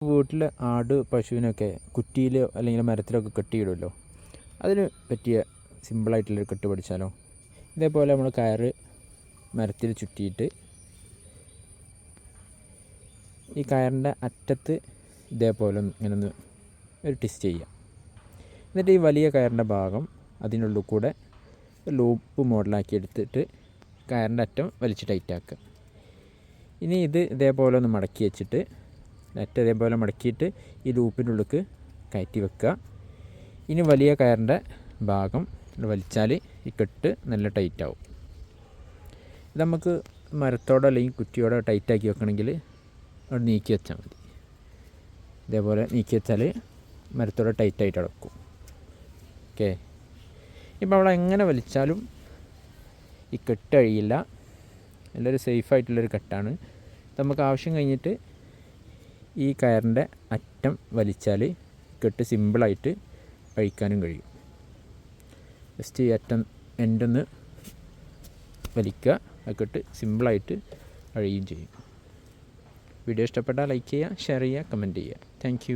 വീട്ടിൽ ആട് പശുവിനൊക്കെ കുറ്റിയിൽ അല്ലെങ്കിൽ മരത്തിലൊക്കെ കെട്ടിയിടുമല്ലോ അതിന് പറ്റിയ സിമ്പിളായിട്ടുള്ളൊരു കെട്ട് പഠിച്ചാലോ? ഇതേപോലെ നമ്മൾ കയറ് മരത്തിൽ ചുറ്റിയിട്ട് ഈ കയറിന്റെ അറ്റത്ത് ഇതേപോലെ ഇങ്ങനെ ഒന്ന് ഒരു ട്വിസ്റ്റ് ചെയ്യാം. എന്നിട്ട് ഈ വലിയ കയറിന്റെ ഭാഗം അതിനുള്ളിൽ കൂടെ ലൂപ്പ് മോഡലാക്കി എടുത്തിട്ട് കയറിന്റെ അറ്റം വലിച്ച് ടൈറ്റാക്കുക ഇനി ഇത് ഇതേപോലെ ഒന്ന് മടക്കി വെച്ചിട്ട് നെറ്റ് ഇതേപോലെ മടക്കിയിട്ട് ഈ ലൂപ്പിന്റെ ഉള്ളിലേക്ക് കയറ്റി വെക്കുക. ഇനി വലിയ കയറിന്റെ ഭാഗം വലിച്ചാൽ ഈ കെട്ട് നല്ല ടൈറ്റ് ആവും. ഇത് നമുക്ക് മരത്തോടോ അല്ലെങ്കിൽ കുറ്റിയോടോ ടൈറ്റാക്കി വെക്കണമെങ്കിൽ അവിടെ നീക്കി വെച്ചാൽ മതി. ഇതേപോലെ നീക്കി വെച്ചാൽ മരത്തോടെ ടൈറ്റായിട്ട് അടക്കും. ഓക്കെ ഇപ്പം അവിടെ എങ്ങനെ വലിച്ചാലും ഈ കെട്ട് അഴിയില്ല നല്ലൊരു സേഫായിട്ടുള്ളൊരു കെട്ടാണ്. നമുക്ക് ആവശ്യം കഴിഞ്ഞിട്ട് ഈ കയറിന്റെ അറ്റം വലിച്ചാൽ കെട്ട് സിമ്പിളായിട്ട് അഴിക്കാനും കഴിയും. ജസ്റ്റ് ഈ അറ്റം എൻഡൊന്ന് വലിക്കുക ആ കെട്ട് സിമ്പിളായിട്ട് അഴിയുകയും ചെയ്യും. വീഡിയോ ഇഷ്ടപ്പെട്ടാൽ ലൈക്ക് ചെയ്യുക ഷെയർ ചെയ്യുക കമന്റ് ചെയ്യുക. താങ്ക്